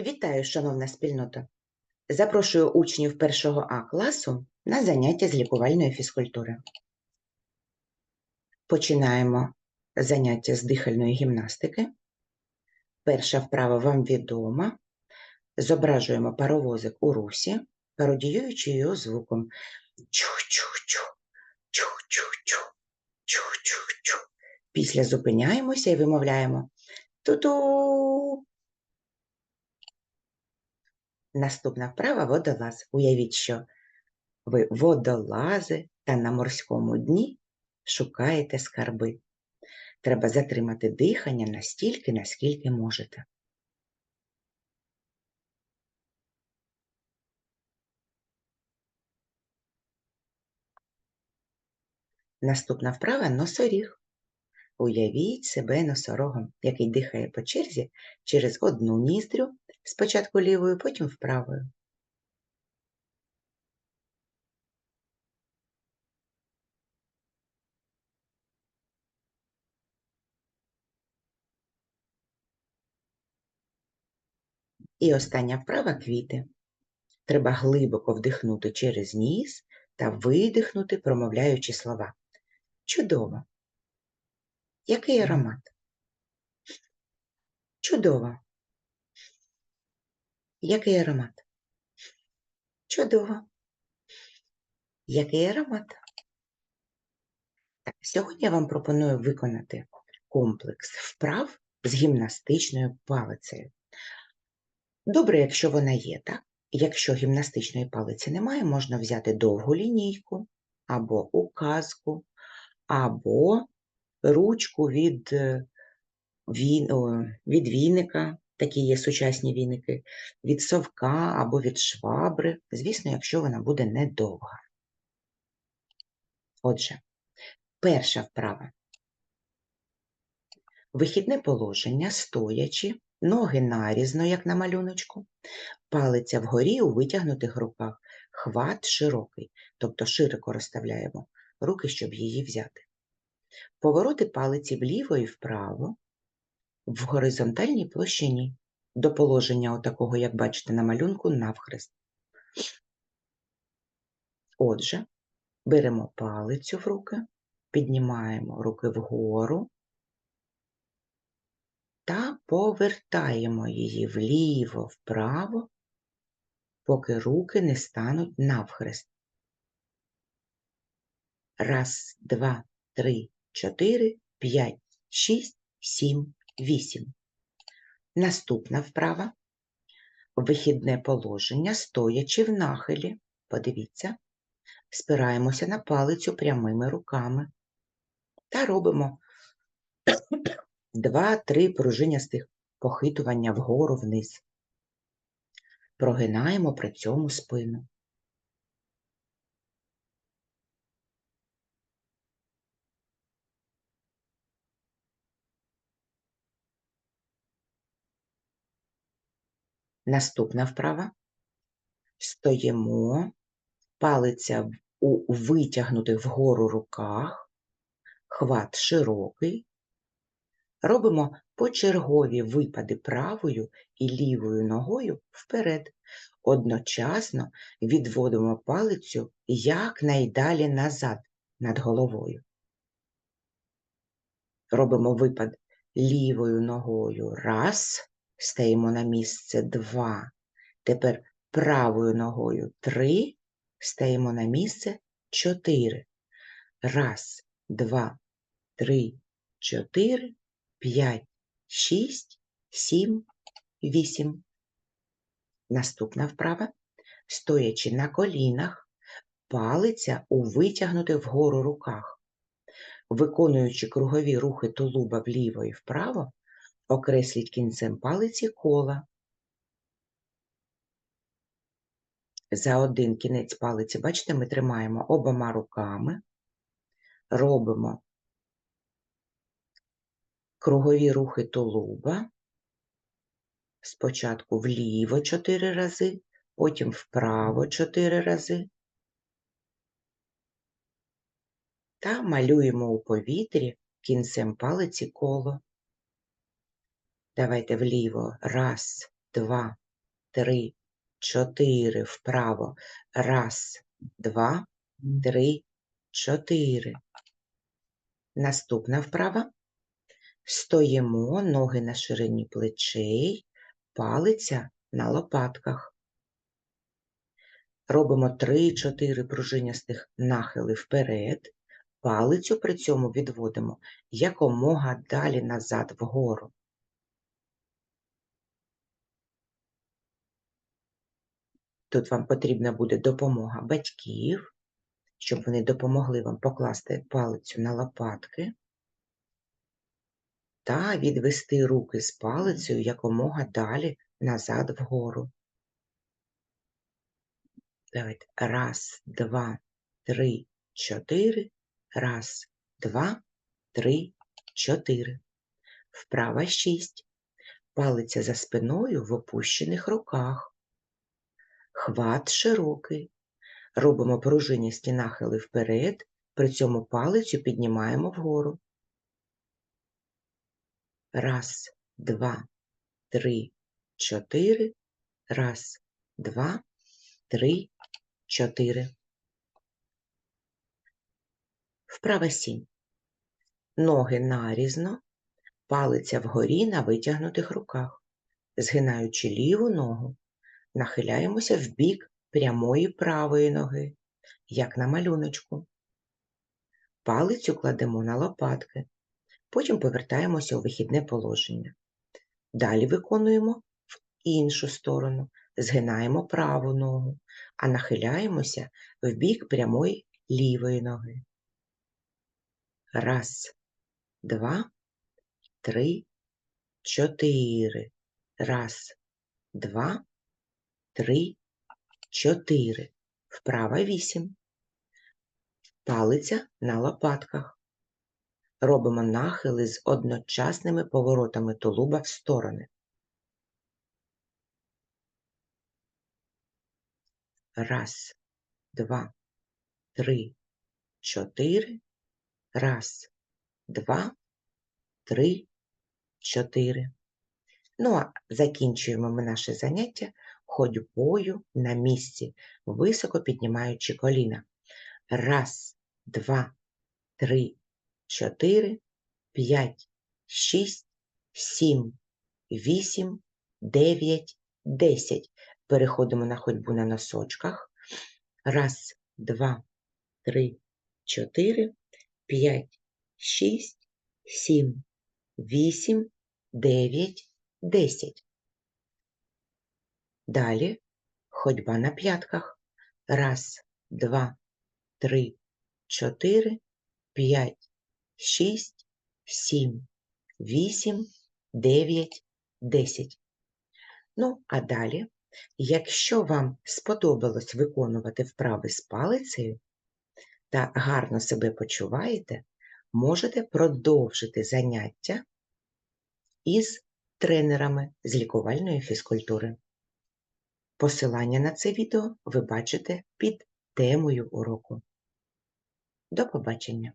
Вітаю, шановна спільнота! Запрошую учнів першого А класу на заняття з лікувальної фізкультури. Починаємо заняття з дихальної гімнастики. Перша вправа вам відома. Зображуємо паровозик у русі, пародіюючи його звуком чух-чух-чух, чух-чух-чух, чух-чух-чух. Після зупиняємося і вимовляємо ту-ту. Наступна вправа водолаз. Уявіть, що ви водолази та на морському дні шукаєте скарби. Треба затримати дихання настільки, наскільки можете. Наступна вправа носоріг. Уявіть себе носорогом, який дихає по черзі через одну ніздрю, спочатку лівою, потім вправою. І остання вправа квіти. Треба глибоко вдихнути через ніс та видихнути, промовляючи слова. Чудово! Який аромат? Чудово! Який аромат? Чудово! Який аромат? Так, сьогодні я вам пропоную виконати комплекс вправ з гімнастичною палицею. Добре, якщо вона є, так? Якщо гімнастичної палиці немає, можна взяти довгу лінійку, або указку, або ручку від, е, від віника, такі є сучасні віники, від совка або від швабри, звісно, якщо вона буде недовга. Отже, перша вправа. Вихідне положення, стоячи, ноги нарізно, як на малюночку, палиця вгорі у витягнутих руках, хват широкий, тобто широко розставляємо руки, щоб її взяти. Повороти палиці вліво і вправо в горизонтальній площині до положення отакого, як бачите на малюнку, навхрест. Отже, беремо палицю в руки, піднімаємо руки вгору та повертаємо її вліво-вправо, поки руки не стануть навхрест. Раз, два, три, чотири, п'ять, шість, сім, вісім. Наступна вправа. Вихідне положення, стоячи в нахилі. Подивіться, спираємося на палицю прямими руками та робимо два-три пружинястих похитування вгору вниз. Прогинаємо при цьому спину. Наступна вправа. Стоїмо, палиця у витягнутих вгору руках, хват широкий. Робимо почергові випади правою і лівою ногою вперед. Одночасно відводимо палицю якнайдалі назад над головою. Робимо випад лівою ногою раз, стаємо на місце два. Тепер правою ногою три, стаємо на місце чотири. Раз, два, три, чотири, п'ять, шість, сім, вісім. Наступна вправа. Стоячи на колінах, палиця у витягнутих вгору руках. Виконуючи кругові рухи тулуба вліво і вправо, окресліть кінцем палиці кола. За один кінець палиці, бачите, ми тримаємо обома руками, робимо кругові рухи тулуба, спочатку вліво 4 рази, потім вправо 4 рази. Та малюємо у повітрі кінцем палиці коло. Давайте вліво. Раз, два, три, чотири. Вправо. Раз, два, три, чотири. Наступна вправа. Стоїмо, ноги на ширині плечей, палиця на лопатках. Робимо 3-4 пружинястих нахили вперед, палицю при цьому відводимо якомога далі назад вгору. Тут вам потрібна буде допомога батьків, щоб вони допомогли вам покласти палицю на лопатки та відвести руки з палицею якомога далі назад вгору. Давайте. Раз, два, три, чотири. Раз, два, три, чотири. Вправа шість. Палиця за спиною в опущених руках. Хват широкий. Робимо пружиністі нахили вперед, при цьому палицю піднімаємо вгору. Раз, два, три, чотири. Раз, два, три, чотири. Вправа сім. Ноги нарізно, палиця вгорі на витягнутих руках. Згинаючи ліву ногу, нахиляємося в бік прямої правої ноги, як на малюночку. Палицю кладемо на лопатки, потім повертаємося у вихідне положення. Далі виконуємо в іншу сторону, згинаємо праву ногу, а нахиляємося в бік прямої лівої ноги. Раз, два, три, чотири. Раз, два, три, чотири. Вправа вісім. Палиця на лопатках. Робимо нахили з одночасними поворотами тулуба в сторони. Раз, два, три, чотири. Раз, два, три, чотири. Ну, а закінчуємо ми наше заняття ходьбою на місці, високо піднімаючи коліна. Раз, два, три, чотири, п'ять, шість, сім, вісім, дев'ять, десять. Переходимо на ходьбу на носочках. Раз, два, три, чотири, п'ять, шість, сім, вісім, дев'ять, десять. Далі ходьба на п'ятках. Раз, два, три, чотири, п'ять, шість, сім, вісім, дев'ять, десять. Ну, а далі, якщо вам сподобалось виконувати вправи з палицею та гарно себе почуваєте, можете продовжити заняття із тренерами з лікувальної фізкультури. Посилання на це відео ви бачите під темою уроку. До побачення!